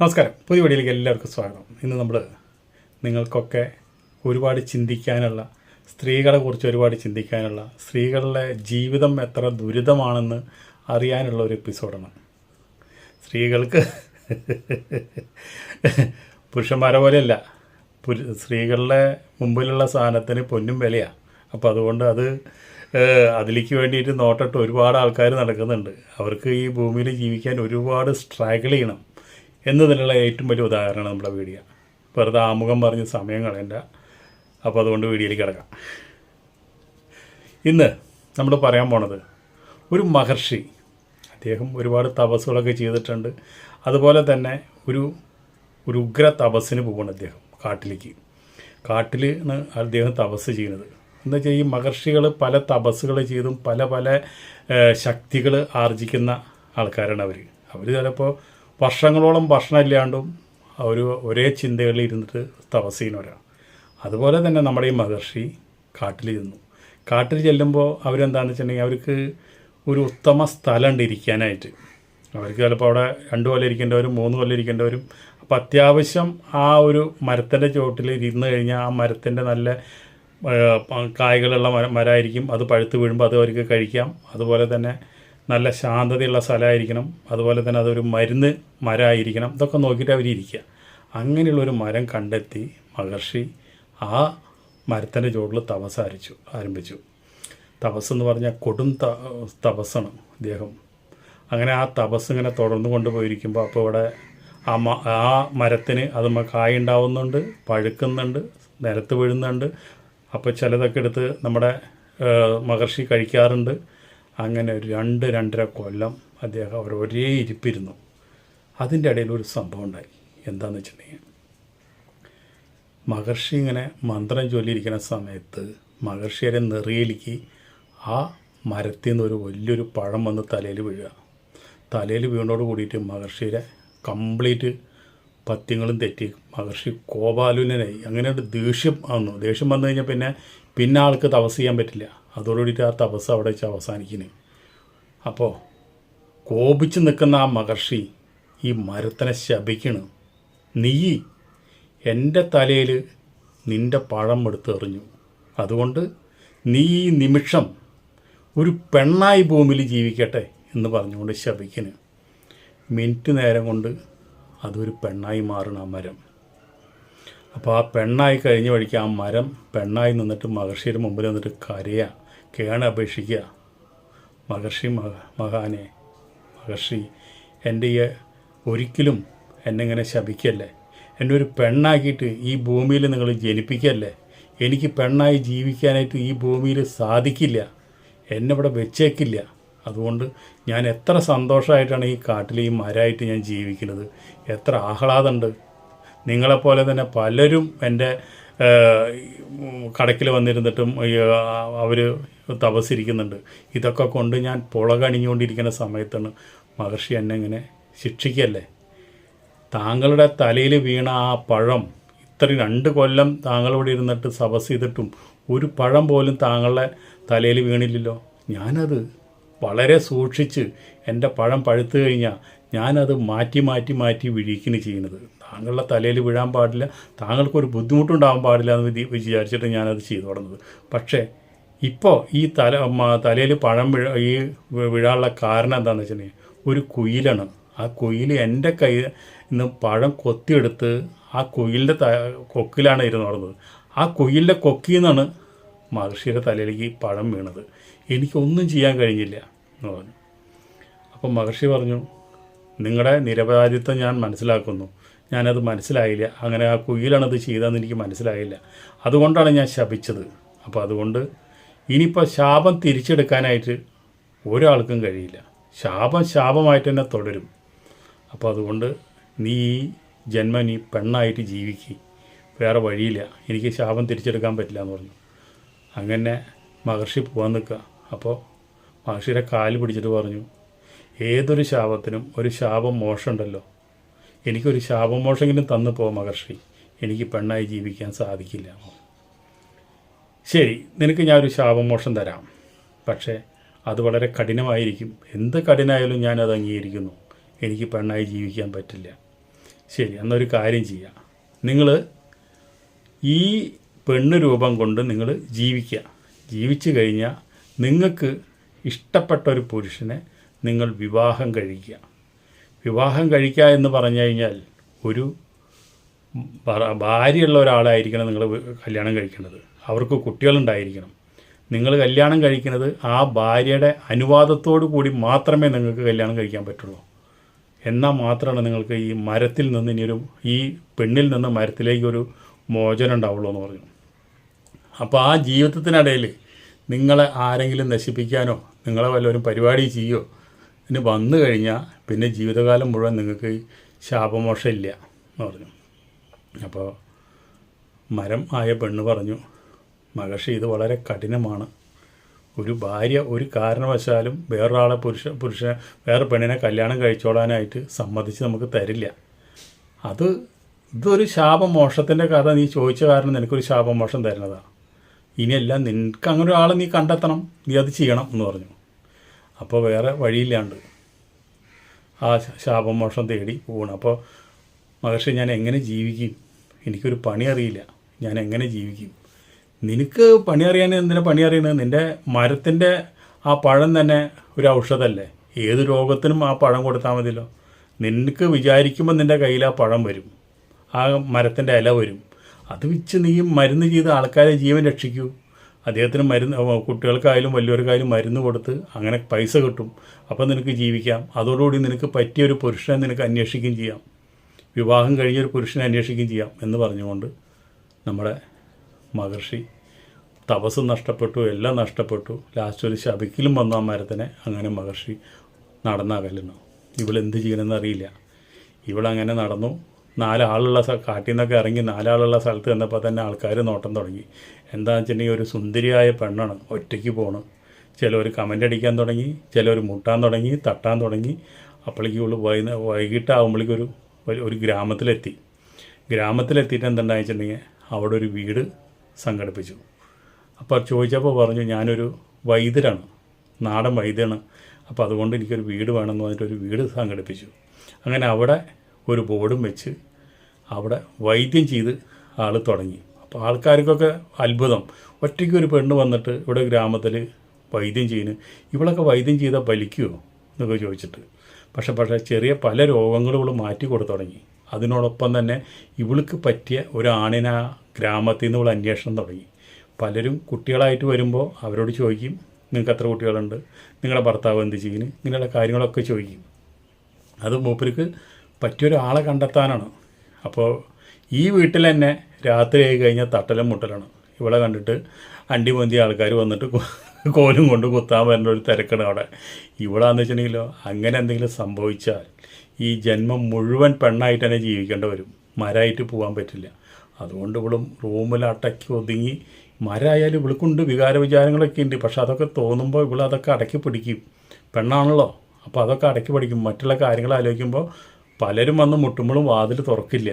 നമസ്കാരം. പുതിയ വീഡിയോയിലേക്ക് എല്ലാവർക്കും സ്വാഗതം. ഇന്ന് നമ്മൾ നിങ്ങൾക്കൊക്കെ ഒരുപാട് ചിന്തിക്കാനുള്ള സ്ത്രീകളെ കുറിച്ച് ഒരുപാട് ചിന്തിക്കാനുള്ള സ്ത്രീകളുടെ ജീവിതം എത്ര ദുരിതമാണെന്ന് അറിയാനുള്ള ഒരു എപ്പിസോഡാണ്. സ്ത്രീകൾക്ക് പുരുഷന്മാരെ പോലെയല്ല. സ്ത്രീകളുടെ മുമ്പിലുള്ള സാധനത്തിന് പൊന്നും വിലയാണ് അപ്പോൾ അതുകൊണ്ട് അത് അതിലേക്ക് വേണ്ടിയിട്ട് നോട്ടിട്ട് ഒരുപാട് ആൾക്കാർ നടക്കുന്നുണ്ട്. അവർക്ക് ഈ ഭൂമിയിൽ ജീവിക്കാൻ ഒരുപാട് സ്ട്രഗിൾ ചെയ്യണം. എന്നതിനുള്ള ഏറ്റവും വലിയ ഉദാഹരണമാണ് നമ്മുടെ വീഡിയോ. വെറുതെ ആമുഖം പറഞ്ഞ് സമയം കളയണ്ട. അപ്പോൾ അതുകൊണ്ട് വീഡിയോയിലേക്ക് കിടക്കാം. ഇന്ന് നമ്മൾ പറയാൻ പോണത് ഒരു മഹർഷി അദ്ദേഹം ഒരുപാട് തപസ്സുകളൊക്കെ ചെയ്തിട്ടുണ്ട്. അതുപോലെ തന്നെ ഒരു ഒരു ഉഗ്ര തപസ്സിന് പോവാണ് അദ്ദേഹം കാട്ടിലേക്ക്. കാട്ടിൽ ആണ് അദ്ദേഹം തപസ് ചെയ്യുന്നത്. എന്താ വെച്ചാൽ ഈ മഹർഷികൾ പല തപസ്സുകൾ ചെയ്തും പല പല ശക്തികൾ ആർജിക്കുന്ന ആൾക്കാരാണ് അവർ അവർ ചിലപ്പോൾ വർഷങ്ങളോളം ഭക്ഷണം ഇല്ലാണ്ടും ഒരു ഒരേ ചിന്തകളിൽ ഇരുന്നിട്ട് തപസ് അതുപോലെ തന്നെ നമ്മുടെ ഈ മഹർഷി കാട്ടിൽ ചെന്നു. കാട്ടിൽ ചെല്ലുമ്പോൾ അവരെന്താണെന്ന് വെച്ചിട്ടുണ്ടെങ്കിൽ അവർക്ക് ഒരു ഉത്തമ സ്ഥലമുണ്ട് ഇരിക്കാനായിട്ട്. അവർക്ക് ചിലപ്പോൾ അവിടെ രണ്ട് കൊല്ലം ഇരിക്കേണ്ടവരും മൂന്ന് കൊല്ലം ഇരിക്കേണ്ടവരും. അപ്പോൾ അത്യാവശ്യം ആ ഒരു മരത്തിന്റെ ചുവട്ടിൽ ഇരുന്ന് കഴിഞ്ഞാൽ ആ മരത്തിന്റെ നല്ല കായ്കളുള്ള മര മരമായിരിക്കും. അത് പഴുത്ത് വീഴുമ്പോൾ അത് അവർക്ക് കഴിക്കാം. അതുപോലെ തന്നെ നല്ല ശാന്തതയുള്ള സ്ഥലമായിരിക്കണം. അതുപോലെ തന്നെ അതൊരു മരുന്ന് മരമായിരിക്കണം. ഇതൊക്കെ നോക്കിയിട്ട് അവരിയ്ക്കുക അങ്ങനെയുള്ളൊരു മരം കണ്ടെത്തി മഹർഷി ആ മരത്തിന്റെ ചുവട്ടിൽ തപസ് ആരംഭിച്ചു ആരംഭിച്ചു. തപസ് എന്ന് പറഞ്ഞാൽ കൊടും ത തപസ്സാണ് അദ്ദേഹം അങ്ങനെ ആ തപസ് ഇങ്ങനെ തുടർന്ന് കൊണ്ടുപോയിരിക്കുമ്പോൾ അപ്പോൾ ഇവിടെ ആ മ ആ മരത്തിന് അത് കായ ഉണ്ടാവുന്നുണ്ട് പഴുക്കുന്നുണ്ട് നിലത്ത് വീഴുന്നുണ്ട്. അപ്പോൾ ചിലതൊക്കെ എടുത്ത് നമ്മുടെ മഹർഷി കഴിക്കാറുണ്ട്. അങ്ങനെ ഒരു രണ്ട് രണ്ടര കൊല്ലം അദ്ദേഹം അവർ ഒരേ ഇരിപ്പിരുന്നു. അതിന്റെ ഇടയിൽ ഒരു സംഭവം ഉണ്ടായി. എന്താണെന്ന് വെച്ചിട്ടുണ്ടെങ്കിൽ മഹർഷി ഇങ്ങനെ മന്ത്രം ചൊല്ലിയിരിക്കുന്ന സമയത്ത് മഹർഷിയുടെ നെറിയിലേക്ക് ആ മരത്തിൽ നിന്ന് ഒരു വലിയൊരു പഴം വന്ന് തലയിൽ വീഴുക. തലയിൽ വീണോട് കൂടിയിട്ട് മഹർഷിയുടെ കംപ്ലീറ്റ് പത്യങ്ങളും തെറ്റി. മഹർഷി കോപാലുനായി അങ്ങനെ ഒരു ദേഷ്യം വന്നു. ദേഷ്യം വന്നു കഴിഞ്ഞാൽ പിന്നെ പിന്നെ ആൾക്ക് തപസ് ചെയ്യാൻ പറ്റില്ല. അതോടുകൂടിയിട്ട് ആ തപസ് അവിടെ വെച്ച് അവസാനിക്കുന്നു. അപ്പോൾ കോപിച്ച് നിൽക്കുന്ന ആ മഹർഷി ഈ മരത്തിനെ ശപിക്കണ്. നീ എന്റെ തലയിൽ നിന്റെ പഴം എടുത്ത് എറിഞ്ഞു. അതുകൊണ്ട് നീ ഈ നിമിഷം ഒരു പെണ്ണായി ഭൂമിയിൽ ജീവിക്കട്ടെ എന്ന് പറഞ്ഞുകൊണ്ട് ശപിക്കണ്. മിനിറ്റ് നേരം കൊണ്ട് അതൊരു പെണ്ണായി മാറണം ആ മരം. അപ്പോൾ ആ പെണ്ണായി കഴിഞ്ഞ വഴിക്ക് ആ മരം പെണ്ണായി നിന്നിട്ട് മഹർഷിയുടെ മുമ്പിൽ നിന്നിട്ട് കരയുക കേണ അപേക്ഷിക്കുക. മഹർഷി മഹ മഹാനെ മഹർഷി എന്റെ ഈ ഒരിക്കലും എന്നെ ഇങ്ങനെ ശപിക്കല്ലേ? എന്നെ ഒരു പെണ്ണാക്കിയിട്ട് ഈ ഭൂമിയിൽ നിങ്ങൾ ജനിപ്പിക്കല്ലേ? എനിക്ക് പെണ്ണായി ജീവിക്കാനായിട്ട് ഈ ഭൂമിയിൽ സാധിക്കില്ല. എന്നെ ഇവിടെ വെച്ചേക്കില്ല. അതുകൊണ്ട് ഞാൻ എത്ര സന്തോഷമായിട്ടാണ് ഈ കാട്ടിൽ ഈ മരമായിട്ട് ഞാൻ ജീവിക്കുന്നത്. എത്ര ആഹ്ലാദമുണ്ട്. നിങ്ങളെപ്പോലെ തന്നെ പലരും എന്റെ കടക്കിൽ വന്നിരുന്നിട്ടും അവർ തപസ്സിരിക്കുന്നുണ്ട്. ഇതൊക്കെ കൊണ്ട് ഞാൻ പുളകണിഞ്ഞുകൊണ്ടിരിക്കുന്ന സമയത്താണ് മഹർഷി എന്നെ ഇങ്ങനെ ശിക്ഷിക്കല്ലേ? താങ്കളുടെ തലയിൽ വീണ ആ പഴം ഇത്ര രണ്ട് കൊല്ലം താങ്കളോട് ഇരുന്നിട്ട് തപസ് ചെയ്തിട്ടും ഒരു പഴം പോലും താങ്കളുടെ തലയിൽ വീണില്ലല്ലോ. ഞാനത് വളരെ സൂക്ഷിച്ച് എന്റെ പഴം പഴുത്തു കഴിഞ്ഞാൽ ഞാനത് മാറ്റി മാറ്റി മാറ്റി വിഴിക്കുന്നു ചെയ്യുന്നത്. താങ്കളുടെ തലയിൽ വീഴാൻ പാടില്ല താങ്കൾക്കൊരു ബുദ്ധിമുട്ടുണ്ടാകാൻ പാടില്ല എന്ന് വിചാരിച്ചിട്ട് ഞാനത് ചെയ്തു തുടങ്ങുന്നത്. പക്ഷേ ഇപ്പോൾ ഈ തല തലയിൽ പഴം വീഴ ഈ വിഴാനുള്ള കാരണം എന്താണെന്ന് വെച്ചിട്ടുണ്ടെങ്കിൽ ഒരു കുയിലാണ്. ആ കുയിൽ എന്റെ കയ്യിൽ നിന്ന് പഴം കൊത്തിയെടുത്ത് ആ കുയിലിന്റെ ത കൊക്കിലാണ് ഇരുന്ന് നടന്നത്. ആ കുയിലിന്റെ കൊക്കിൽ നിന്നാണ് മഹർഷിയുടെ തലയിലേക്ക് പഴം വീണത്. എനിക്കൊന്നും ചെയ്യാൻ കഴിഞ്ഞില്ല എന്ന് പറഞ്ഞു. അപ്പം മഹർഷി പറഞ്ഞു നിങ്ങളുടെ നിരപരാധിത്വം ഞാൻ മനസ്സിലാക്കുന്നു. ഞാനത് മനസ്സിലായില്ല. അങ്ങനെ ആ കുയിലാണത് ചെയ്തതെന്ന് എനിക്ക് മനസ്സിലായില്ല. അതുകൊണ്ടാണ് ഞാൻ ശപിച്ചത്. അപ്പോൾ അതുകൊണ്ട് ഇനിയിപ്പോൾ ശാപം തിരിച്ചെടുക്കാനായിട്ട് ഒരാൾക്കും കഴിയില്ല. ശാപം ശാപമായിട്ട് തന്നെ തുടരും. അപ്പോൾ അതുകൊണ്ട് നീ ഈ നീ പെണ്ണായിട്ട് ജീവിക്കുക വേറെ വഴിയില്ല. എനിക്ക് ശാപം തിരിച്ചെടുക്കാൻ പറ്റില്ല എന്ന് പറഞ്ഞു. അങ്ങനെ മഹർഷി പോകാൻ നിൽക്കുക. അപ്പോൾ മഹർഷിയുടെ കാൽ പിടിച്ചിട്ട് പറഞ്ഞു ഏതൊരു ശാപത്തിനും ഒരു ശാപം മോശമുണ്ടല്ലോ എനിക്കൊരു ശാപമോഷമെങ്കിലും തന്നു പോ മഹർഷി. എനിക്ക് പെണ്ണായി ജീവിക്കാൻ സാധിക്കില്ല. ശരി നിനക്ക് ഞാൻ ഞാനൊരു ശാപമോഷം തരാം. പക്ഷേ അത് വളരെ കഠിനമായിരിക്കും. എന്ത് കഠിനമായാലും ഞാനത് അംഗീകരിക്കുന്നു. എനിക്ക് പെണ്ണായി ജീവിക്കാൻ പറ്റില്ല. ശരി എന്നൊരു കാര്യം ചെയ്യാം. നിങ്ങൾ ഈ പെണ്ണ് രൂപം കൊണ്ട് നിങ്ങൾ ജീവിക്കുക. ജീവിച്ചു കഴിഞ്ഞാൽ നിങ്ങൾക്ക് ഇഷ്ടപ്പെട്ട ഒരു പുരുഷനെ നിങ്ങൾ വിവാഹം കഴിക്കുക. വിവാഹം കഴിക്കുക എന്ന് പറഞ്ഞു കഴിഞ്ഞാൽ ഒരു ഭാര്യയുള്ള ഒരാളായിരിക്കണം നിങ്ങൾ കല്യാണം കഴിക്കുന്നത് അവർക്ക് കുട്ടികളുണ്ടായിരിക്കണം. നിങ്ങൾ കല്യാണം കഴിക്കുന്നത് ആ ഭാര്യയുടെ അനുവാദത്തോടു കൂടി മാത്രമേ നിങ്ങൾക്ക് കല്യാണം കഴിക്കാൻ പറ്റുള്ളൂ. എന്നാൽ മാത്രമാണ് നിങ്ങൾക്ക് ഈ മരത്തിൽ നിന്ന് ഇനിയൊരു ഈ പെണ്ണിൽ നിന്ന് മരത്തിലേക്ക് ഒരു മോചനം ഉണ്ടാവുള്ളൂ എന്ന് പറഞ്ഞു. അപ്പോൾ ആ ജീവിതത്തിനിടയിൽ നിങ്ങളെ ആരെങ്കിലും നശിപ്പിക്കാനോ നിങ്ങളെ വല്ലവരും പരിപാടി ചെയ്യോ ഇനി വന്നു കഴിഞ്ഞാൽ പിന്നെ ജീവിതകാലം മുഴുവൻ നിങ്ങൾക്ക് ശാപമോഷം ഇല്ല എന്ന് പറഞ്ഞു. അപ്പോൾ മരം ആയ പെണ്ണ് പറഞ്ഞു മഹർഷി ഇത് വളരെ കഠിനമാണ്. ഒരു ഭാര്യ ഒരു കാരണവശാലും വേറൊരാളെ പുരുഷ പുരുഷ വേറെ പെണ്ണിനെ കല്യാണം കഴിച്ചോളാനായിട്ട് സമ്മതിച്ച് നമുക്ക് തരില്ല. അത് ഇതൊരു ശാപമോഷത്തിന്റെ കഥ നീ ചോദിച്ച കാരണം നിനക്കൊരു ശാപമോഷം തരുന്നതാണ് ഇനിയെല്ലാം നിനക്ക് അങ്ങനെ ഒരാളെ നീ കണ്ടെത്തണം. നീ അത് ചെയ്യണം എന്ന് പറഞ്ഞു. അപ്പോൾ വേറെ വഴിയില്ലാണ്ട് ആ ശാപമോഷം തേടി പോകണം അപ്പോൾ മഹർഷി ഞാൻ എങ്ങനെ ജീവിക്കും? എനിക്കൊരു പണി അറിയില്ല. ഞാൻ എങ്ങനെ ജീവിക്കും? നിനക്ക് പണി അറിയാൻ എന്തിനാ പണി അറിയണത് നിന്റെ മരത്തിന്റെ ആ പഴം തന്നെ ഒരു ഔഷധമല്ലേ ഏത് രോഗത്തിനും ആ പഴം കൊടുത്താൽ മതിയല്ലോ. നിനക്ക് വിചാരിക്കുമ്പോൾ നിന്റെ കയ്യിൽ ആ പഴം വരും. ആ മരത്തിന്റെ ഇല വരും. അത് വെച്ച് നീ മരുന്ന് ചെയ്ത് ആൾക്കാരെ ജീവൻ രക്ഷിക്കൂ. അദ്ദേഹത്തിന് മരുന്ന് കുട്ടികൾക്കായാലും വലിയവർക്കായാലും മരുന്ന് കൊടുത്ത് അങ്ങനെ പൈസ കിട്ടും. അപ്പോൾ നിനക്ക് ജീവിക്കാം. അതോടുകൂടി നിനക്ക് പറ്റിയ ഒരു പുരുഷനെ നിനക്ക് അന്വേഷിക്കുകയും ചെയ്യാം. വിവാഹം കഴിഞ്ഞൊരു പുരുഷനെ അന്വേഷിക്കുകയും ചെയ്യാം എന്ന് പറഞ്ഞുകൊണ്ട് നമ്മുടെ മഹർഷി തപസ് നഷ്ടപ്പെട്ടു എല്ലാം നഷ്ടപ്പെട്ടു. ലാസ്റ്റ് ഒരു ശബിക്കിലും വന്നു ആ മരത്തിനെ. അങ്ങനെ മഹർഷി നടന്നകലുന്നു ഇവളെന്ത് ചെയ്യണമെന്ന് അറിയില്ല. ഇവളങ്ങനെ നടന്നു. നാലാളുള്ള കാട്ടിൽ നിന്നൊക്കെ ഇറങ്ങി നാലാളുള്ള സ്ഥലത്ത് ചെന്നപ്പോൾ തന്നെ ആൾക്കാർ നോട്ടം തുടങ്ങി. എന്താണെന്ന് വെച്ചിട്ടുണ്ടെങ്കിൽ ഒരു സുന്ദരിയായ പെണ്ണാണ്. ഒറ്റയ്ക്ക് പോകണം ചിലർ കമന്റ് അടിക്കാൻ തുടങ്ങി ചിലർ മുട്ടാൻ തുടങ്ങി തട്ടാൻ തുടങ്ങി. അപ്പോഴേക്കും ഇവൾ വൈകുന്ന വൈകിട്ടാകുമ്പോഴേക്കൊരു ഒരു ഗ്രാമത്തിലെത്തി. ഗ്രാമത്തിലെത്തിയിട്ട് എന്താണെന്ന് വെച്ചിട്ടുണ്ടെങ്കിൽ അവിടെ ഒരു വീട് സംഘടിപ്പിച്ചു. അപ്പോൾ ചോദിച്ചപ്പോൾ പറഞ്ഞു ഞാനൊരു വൈദ്യരാണ് നാടൻ വൈദ്യനാണ്. അപ്പോൾ അതുകൊണ്ട് എനിക്കൊരു വീട് വേണമെന്ന് പറഞ്ഞിട്ട് ഒരു വീട് സംഘടിപ്പിച്ചു. അങ്ങനെ അവിടെ ഒരു ബോർഡും വെച്ച് അവിടെ വൈദ്യം ചെയ്ത് ആൾ തുടങ്ങി. അപ്പോൾ ആൾക്കാർക്കൊക്കെ അത്ഭുതം. ഒറ്റയ്ക്ക് ഒരു പെണ്ണ് വന്നിട്ട് ഇവിടെ ഗ്രാമത്തിൽ വൈദ്യം ചെയ്യുന്നു. ഇവളൊക്കെ വൈദ്യം ചെയ്താൽ ഫലിക്കുമോ എന്നൊക്കെ ചോദിച്ചിട്ട്. പക്ഷെ പക്ഷേ ചെറിയ പല രോഗങ്ങളും ഇവൾ മാറ്റി കൊടുത്തു തുടങ്ങി. അതിനോടൊപ്പം തന്നെ ഇവൾക്ക് പറ്റിയ ഒരു ആണിനെ ഗ്രാമത്തിൽ നിന്ന് ഇവൾ അന്വേഷണം തുടങ്ങി. പലരും കുട്ടികളായിട്ട് വരുമ്പോൾ അവരോട് ചോദിക്കും നിങ്ങൾക്ക് എത്ര കുട്ടികളുണ്ട്? നിങ്ങളുടെ ഭർത്താവ് എന്ത് ചെയ്യുന്നു ഇങ്ങനെയുള്ള കാര്യങ്ങളൊക്കെ ചോദിക്കും. അത് മൂപ്പർക്ക് പറ്റിയൊരാളെ കണ്ടെത്താനാണ്. അപ്പോൾ ഈ വീട്ടിൽ തന്നെ രാത്രി ആയി കഴിഞ്ഞാൽ തട്ടലും മുട്ടലാണ്. ഇവിടെ കണ്ടിട്ട് അണ്ടി പൊന്തിയ ആൾക്കാർ വന്നിട്ട് കോലും കൊണ്ട് കുത്താൻ വരുന്ന ഒരു തിരക്കാണ് അവിടെ. ഇവിടാന്ന് വെച്ചിട്ടുണ്ടെങ്കിലോ അങ്ങനെ എന്തെങ്കിലും സംഭവിച്ചാൽ ഈ ജന്മം മുഴുവൻ പെണ്ണായിട്ട് തന്നെ ജീവിക്കേണ്ടി വരും. മരമായിട്ട് പോകാൻ പറ്റില്ല. അതുകൊണ്ട് ഇവളും റൂമിൽ അടക്കി ഒതുങ്ങി മരമായാലും ഇവൾക്കുണ്ട് വികാര വിചാരങ്ങളൊക്കെ ഉണ്ട്. പക്ഷെ അതൊക്കെ തോന്നുമ്പോൾ ഇവൾ അതൊക്കെ അടക്കി പിടിക്കും. പെണ്ണാണല്ലോ. അപ്പോൾ അതൊക്കെ അടക്കി പഠിക്കും മറ്റുള്ള കാര്യങ്ങൾ ആലോചിക്കുമ്പോൾ പലരും വന്ന് മുട്ടുമ്പോഴും വാതിൽ തുറക്കില്ല.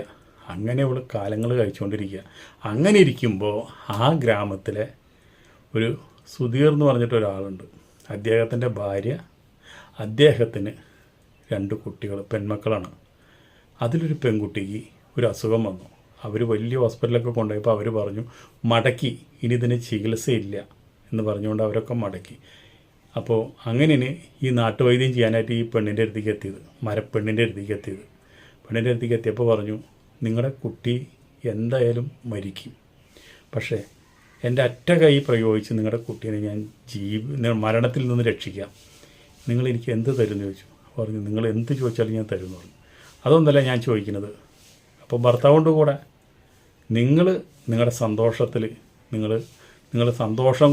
അങ്ങനെ ഇവൾ കാലങ്ങൾ കഴിച്ചുകൊണ്ടിരിക്കുക. അങ്ങനെ ഇരിക്കുമ്പോൾ ആ ഗ്രാമത്തിലെ ഒരു സുധീർ എന്ന് പറഞ്ഞിട്ട് ഒരാളുണ്ട്. അദ്ദേഹത്തിന്റെ ഭാര്യ അദ്ദേഹത്തിന് രണ്ട് കുട്ടികൾ പെൺമക്കളാണ്. അതിലൊരു പെൺകുട്ടിക്ക് ഒരു അസുഖം വന്നു. അവർ വലിയ ഹോസ്പിറ്റലൊക്കെ കൊണ്ടുപോയപ്പോൾ അവർ പറഞ്ഞു മടക്കി. ഇനി ഇതിന് ചികിത്സയില്ല. എന്ന് പറഞ്ഞുകൊണ്ട് അവരൊക്കെ മടക്കി. അപ്പോൾ അങ്ങനെയാണ് ഈ നാട്ടുവൈദ്യം ചെയ്യാനായിട്ട് ഈ പെണ്ണിന്റെ അടുത്തേക്ക് എത്തിയത് മരപ്പെണ്ണിന്റെ അടുത്തേക്ക് എത്തിയത്. പെണ്ണിന്റെ അടുത്തേക്ക് എത്തിയപ്പോൾ പറഞ്ഞു നിങ്ങളുടെ കുട്ടി എന്തായാലും മരിക്കും. പക്ഷേ എന്റെ അറ്റ കൈ പ്രയോഗിച്ച് നിങ്ങളുടെ കുട്ടീനെ ഞാൻ ജീവ മരണത്തിൽ നിന്ന് രക്ഷിക്കാം. നിങ്ങൾ എനിക്ക് എന്ത് എന്ന് ചോദിച്ചു. പറഞ്ഞു നിങ്ങൾ എന്ത് ചോദിച്ചാലും ഞാൻ തരും എന്ന് പറഞ്ഞു. അതൊന്നല്ല ഞാൻ ചോദിക്കുന്നത്. അപ്പോൾ ഭർത്താവുണ്ട് കൂടെ നിങ്ങൾ നിങ്ങളുടെ സന്തോഷത്തിൽ നിങ്ങൾ നിങ്ങളുടെ സന്തോഷം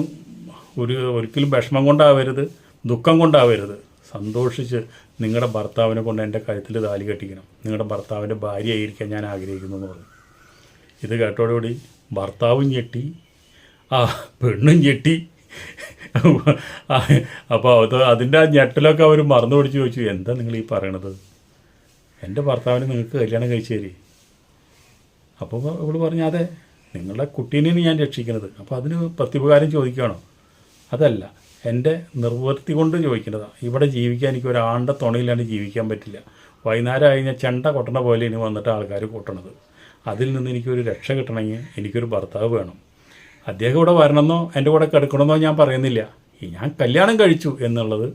ഒരു ഒരിക്കലും വിഷമം കൊണ്ടാവരുത് ദുഃഖം കൊണ്ടാവരുത്. സന്തോഷിച്ച് നിങ്ങളുടെ ഭർത്താവിനെ കൊണ്ട് എന്റെ കഴുത്തിൽ താലി കെട്ടിക്കണം. നിങ്ങളുടെ ഭർത്താവിന്റെ ഭാര്യയായിരിക്കാൻ ഞാൻ ആഗ്രഹിക്കുന്നു എന്ന് പറഞ്ഞു. ഇത് കേട്ടോടുകൂടി ഭർത്താവും ഞെട്ടി ആ പെണ്ണും ഞെട്ടി. അപ്പോൾ അത് അതിന്റെ ആ ഞെട്ടലൊക്കെ അവർ മറന്നു പിടിച്ച് ചോദിച്ചു എന്താ നിങ്ങൾ ഈ പറയണത്? എന്റെ ഭർത്താവിനെ നിങ്ങൾക്ക് കല്യാണം കഴിച്ചു അപ്പോൾ അവൾ പറഞ്ഞു അതെ നിങ്ങളുടെ കുട്ടീനെയാണ് ഞാൻ രക്ഷിക്കുന്നത്. അപ്പോൾ അതിന് പ്രത്യുപകാരം ചോദിക്കുകയാണോ? അതല്ല എന്റെ നിർവൃത്തി കൊണ്ട് ചോദിക്കുന്നതാണ് ഇവിടെ ജീവിക്കാൻ എനിക്ക് ഒരാളുടെ തുണയിലാണ് ജീവിക്കാൻ പറ്റില്ല. വൈകുന്നേരം കഴിഞ്ഞാൽ ചെണ്ട കൊട്ടണ പോലെ ഇനി വന്നിട്ട് ആൾക്കാർ കൂട്ടണത്. അതിൽ നിന്ന് എനിക്കൊരു രക്ഷ കിട്ടണമെങ്കിൽ എനിക്കൊരു ഭർത്താവ് വേണം. അദ്ദേഹം ഇവിടെ വരണമെന്നോ എന്റെ കൂടെ കിടക്കണമെന്നോ ഞാൻ പറയുന്നില്ല. ഞാൻ കല്യാണം കഴിച്ചു എന്നുള്ളത്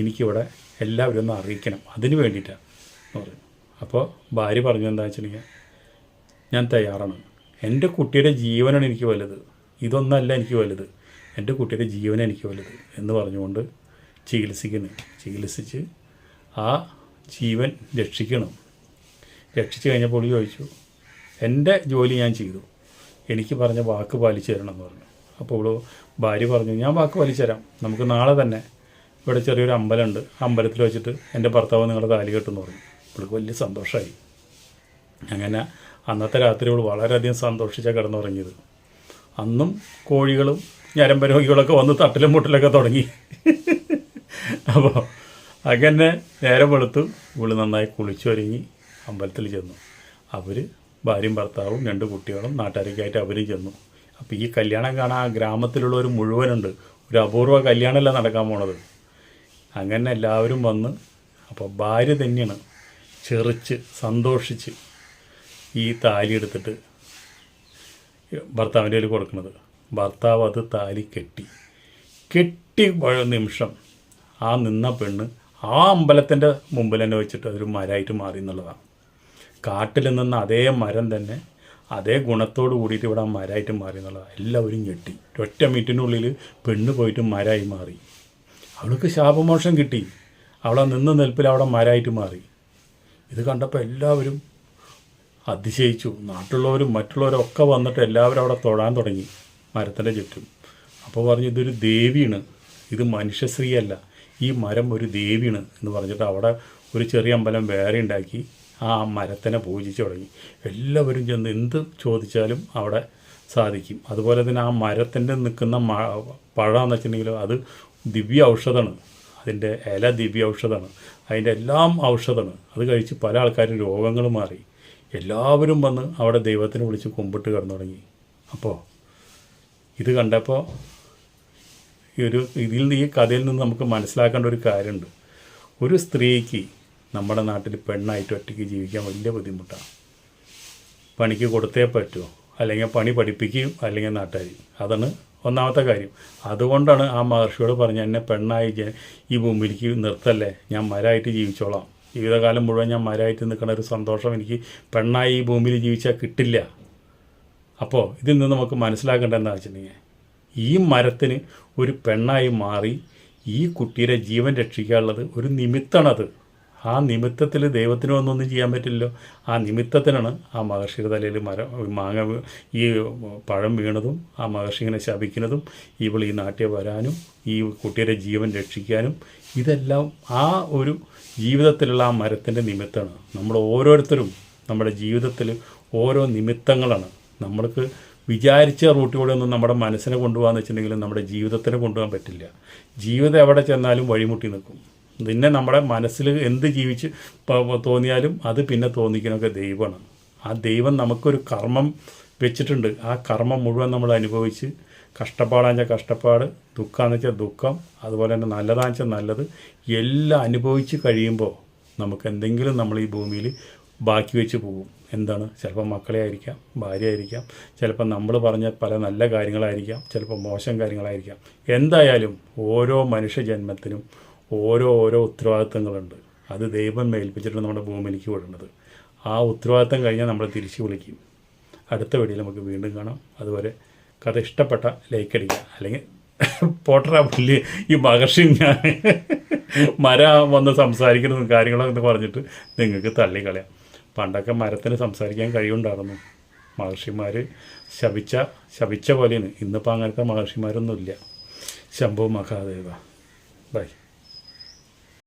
എനിക്കിവിടെ എല്ലാവരും ഒന്ന് അറിയിക്കണം. അതിന് വേണ്ടിയിട്ടാണ് അപ്പോൾ ഭാര്യ പറഞ്ഞു എന്താ വെച്ചിട്ടുണ്ടെങ്കിൽ ഞാൻ തയ്യാറാണ്. എന്റെ കുട്ടിയുടെ ജീവനാണ് എനിക്ക് വലുത്. ഇതൊന്നല്ല എനിക്ക് വലുത്. എന്റെ കുട്ടിയുടെ ജീവൻ എനിക്ക് വലുത് എന്ന് പറഞ്ഞുകൊണ്ട് ചികിത്സിക്കുന്നു. ചികിത്സിച്ച് ആ ജീവൻ രക്ഷിക്കണം. രക്ഷിച്ചു കഴിഞ്ഞപ്പോൾ ചോദിച്ചു എന്റെ ജോലി ഞാൻ ചെയ്തു. എനിക്ക് പറഞ്ഞ വാക്ക് പാലിച്ചു തരണം എന്ന് പറഞ്ഞു. അപ്പോൾ ഭാര്യ പറഞ്ഞു ഞാൻ വാക്ക് പാലിച്ചു തരാം. നമുക്ക് നാളെ തന്നെ ഇവിടെ ചെറിയൊരു അമ്പലമുണ്ട്. അമ്പലത്തിൽ വെച്ചിട്ട് എന്റെ ഭർത്താവ് നിങ്ങളുടെ താലി കെട്ടെന്ന് പറഞ്ഞു. ഇവിടെ വലിയ സന്തോഷമായി. അങ്ങനെ അന്നത്തെ രാത്രി അവൾ വളരെയധികം സന്തോഷിച്ചാണ് കിടന്നുറങ്ങിയത്. അന്നും കോഴികളും ഞരമ്പ രോഗികളൊക്കെ വന്ന് തട്ടിലും മുട്ടിലൊക്കെ തുടങ്ങി. അപ്പോൾ അങ്ങനെ നേരം വെളുത്തു ഇവൾ നന്നായി കുളിച്ചൊരുങ്ങി അമ്പലത്തിൽ ചെന്നു. അവർ ഭാര്യയും ഭർത്താവും രണ്ട് കുട്ടികളും നാട്ടുകാരൊക്കെ ആയിട്ട് അവരും ചെന്നു. അപ്പോൾ ഈ കല്യാണം കാണാൻ ആ ഗ്രാമത്തിലുള്ളവർ മുഴുവനുണ്ട്. ഒരു അപൂർവ കല്യാണമല്ല നടക്കാൻ പോണത്. അങ്ങനെ എല്ലാവരും വന്ന് അപ്പോൾ ഭാര്യ തന്നെയാണ്. ചെറിച്ച് സന്തോഷിച്ച് ഈ താലി എടുത്തിട്ട് ഭർത്താവിന്റെ കയ്യിൽ കൊടുക്കുന്നത്. ഭർത്താവ് അത് താലി കെട്ടി. കെട്ടി നിമിഷം ആ നിന്ന പെണ്ണ് ആ അമ്പലത്തിന്റെ മുമ്പിൽ തന്നെ വെച്ചിട്ട് അതൊരു മരമായിട്ട് മാറി എന്നുള്ളതാണ്. കാട്ടിൽ നിന്ന അതേ മരം തന്നെ അതേ ഗുണത്തോട് കൂടിയിട്ട് ഇവിടെ മരമായിട്ട് മാറി എന്നുള്ളതാണ്. എല്ലാവരും ഞെട്ടി. ഒറ്റ മിനിറ്റിനുള്ളിൽ പെണ്ണ് പോയിട്ട് മരമായി മാറി. അവൾക്ക് ശാപമോഷം കിട്ടി. അവളെ നിന്ന് നിൽപ്പിൽ അവിടെ മരമായിട്ട് മാറി. ഇത് കണ്ടപ്പോൾ എല്ലാവരും അതിശയിച്ചു. നാട്ടിലുള്ളവരും മറ്റുള്ളവരും ഒക്കെ വന്നിട്ട് എല്ലാവരും അവിടെ തൊഴാൻ തുടങ്ങി മരത്തിന്റെ ചുറ്റും. അപ്പോൾ പറഞ്ഞു ഇതൊരു ദേവിയാണ്. ഇത് മനുഷ്യശ്രീയല്ല. ഈ മരം ഒരു ദേവിയാണ്. എന്ന് പറഞ്ഞിട്ട് അവിടെ ഒരു ചെറിയ അമ്പലം വേറെ ഉണ്ടാക്കി ആ മരത്തിനെ പൂജിച്ചു തുടങ്ങി. എല്ലാവരും ചെന്ന് എന്ത് ചോദിച്ചാലും അവിടെ സാധിക്കും. അതുപോലെ തന്നെ ആ മരത്തിന്റെ നിൽക്കുന്ന മ പഴമെന്ന് വെച്ചിട്ടുണ്ടെങ്കിൽ അത് ദിവ്യ ഔഷധമാണ്. അതിന്റെ ഇല ദിവ്യ ഔഷധമാണ്. അതിന്റെ എല്ലാം ഔഷധമാണ്. അത് കഴിച്ച് പല ആൾക്കാരും രോഗങ്ങൾ മാറി. എല്ലാവരും വന്ന് അവിടെ ദൈവത്തിന് വിളിച്ച് കുമ്പിട്ട് കിടന്നു തുടങ്ങി അപ്പോൾ ഇത് കണ്ടപ്പോൾ ഈ ഒരു ഇതിൽ നിന്ന് ഈ കഥയിൽ നിന്ന് നമുക്ക് മനസ്സിലാക്കേണ്ട ഒരു കാര്യമുണ്ട്. ഒരു സ്ത്രീക്ക് നമ്മുടെ നാട്ടിൽ പെണ്ണായിട്ട് ഒറ്റയ്ക്ക് ജീവിക്കാൻ വലിയ ബുദ്ധിമുട്ടാണ്. പണിക്ക് കൊടുത്തേ പറ്റുമോ അല്ലെങ്കിൽ പണി പഠിപ്പിക്കുകയും അല്ലെങ്കിൽ നാട്ടുകാരി അതാണ് ഒന്നാമത്തെ കാര്യം. അതുകൊണ്ടാണ് ആ മഹർഷിയോട് പറഞ്ഞ എന്നെ പെണ്ണായി ഈ ഭൂമിയിലേക്ക് നിർത്തല്ലേ ഞാൻ മരമായിട്ട് ജീവിച്ചോളാം. ജീവിതകാലം മുഴുവൻ ഞാൻ മരമായിട്ട് നിൽക്കുന്ന ഒരു സന്തോഷം എനിക്ക് പെണ്ണായി ഈ ഭൂമിയിൽ ജീവിച്ചാൽ കിട്ടില്ല. അപ്പോൾ ഇതിൽ നിന്ന് നമുക്ക് മനസ്സിലാക്കേണ്ട എന്താ വെച്ചിട്ടുണ്ടെങ്കിൽ ഈ മരത്തിന് ഒരു പെണ്ണായി മാറി ഈ കുട്ടിയുടെ ജീവൻ രക്ഷിക്കാനുള്ളത് ഒരു നിമിത്തമാണത്. ആ നിമിത്തത്തിൽ ദൈവത്തിന് ഒന്നൊന്നും ചെയ്യാൻ പറ്റില്ലല്ലോ. ആ നിമിത്തത്തിനാണ് ആ മഹർഷിയുടെ തലയിൽ മരം മാങ്ങ ഈ പഴം വീണതും ആ മഹർഷി ഇങ്ങനെ ശപിക്കുന്നതും ഇവൾ ഈ നാട്ടിൽ വരാനും ഈ കുട്ടിയുടെ ജീവൻ രക്ഷിക്കാനും ഇതെല്ലാം ആ ഒരു ജീവിതത്തിലുള്ള ആ മരത്തിന്റെ നിമിത്തമാണ്. നമ്മൾ ഓരോരുത്തരും നമ്മുടെ ജീവിതത്തിൽ ഓരോ നിമിത്തങ്ങളാണ്. നമ്മൾക്ക് വിചാരിച്ച റൂട്ടിലൂടെ ഒന്നും നമ്മുടെ മനസ്സിനെ കൊണ്ടുപോകാന്ന് വെച്ചിട്ടുണ്ടെങ്കിൽ നമ്മുടെ ജീവിതത്തിനെ കൊണ്ടുപോകാൻ പറ്റില്ല. ജീവിതം എവിടെ ചെന്നാലും വഴിമുട്ടി നിൽക്കും. പിന്നെ നമ്മുടെ മനസ്സിൽ എന്ത് ജീവിച്ച് തോന്നിയാലും അത് പിന്നെ തോന്നിക്കുന്നൊക്കെ ദൈവമാണ്. ആ ദൈവം നമുക്കൊരു കർമ്മം വെച്ചിട്ടുണ്ട്. ആ കർമ്മം മുഴുവൻ നമ്മൾ അനുഭവിച്ച് കഷ്ടപ്പാടാന്ന് വെച്ചാൽ കഷ്ടപ്പാട് ദുഃഖമാണെന്ന് വെച്ചാൽ ദുഃഖം അതുപോലെ തന്നെ നല്ലതാണെന്ന് വെച്ചാൽ നല്ലത് എല്ലാം അനുഭവിച്ച് കഴിയുമ്പോൾ നമുക്ക് എന്തെങ്കിലും നമ്മൾ ഈ ഭൂമിയിൽ ബാക്കി വെച്ച് പോകും. എന്താണ്? ചിലപ്പോൾ മക്കളെ ആയിരിക്കാം ഭാര്യ ആയിരിക്കാം ചിലപ്പോൾ നമ്മൾ പറഞ്ഞ പല നല്ല കാര്യങ്ങളായിരിക്കാം ചിലപ്പോൾ മോശം കാര്യങ്ങളായിരിക്കാം. എന്തായാലും ഓരോ മനുഷ്യ ജന്മത്തിനും ഓരോ ഓരോ ഉത്തരവാദിത്തങ്ങളുണ്ട്. അത് ദൈവം ഏൽപ്പിച്ചിട്ട് നമ്മുടെ ഭൂമിയിലേക്ക് വിടുന്നത് ആ ഉത്തരവാദിത്തം കഴിഞ്ഞാൽ നമ്മളെ തിരിച്ചു വിളിക്കും. അടുത്ത വീഡിയോയിൽ നമുക്ക് വീണ്ടും കാണാം. അതുവരെ കഥ ഇഷ്ടപ്പെട്ട ലൈക്ക് അടിക്കുക. അല്ലെങ്കിൽ പോട്ടറ പുല്ല് ഈ മഹർഷി ഞാൻ മര വന്ന് സംസാരിക്കുന്ന കാര്യങ്ങളൊക്കെ പറഞ്ഞിട്ട് നിങ്ങൾക്ക് തള്ളിക്കളയാം പണ്ടൊക്കെ മരത്തിന് സംസാരിക്കാൻ കഴിവുണ്ടായിരുന്നു. മഹർഷിമാർ ശപിച്ച ശപിച്ച പോലെയാണ്. ഇന്നിപ്പോൾ അങ്ങനത്തെ മഹർഷിമാരൊന്നുമില്ല. ശംഭു മഹാദേവ. ബൈ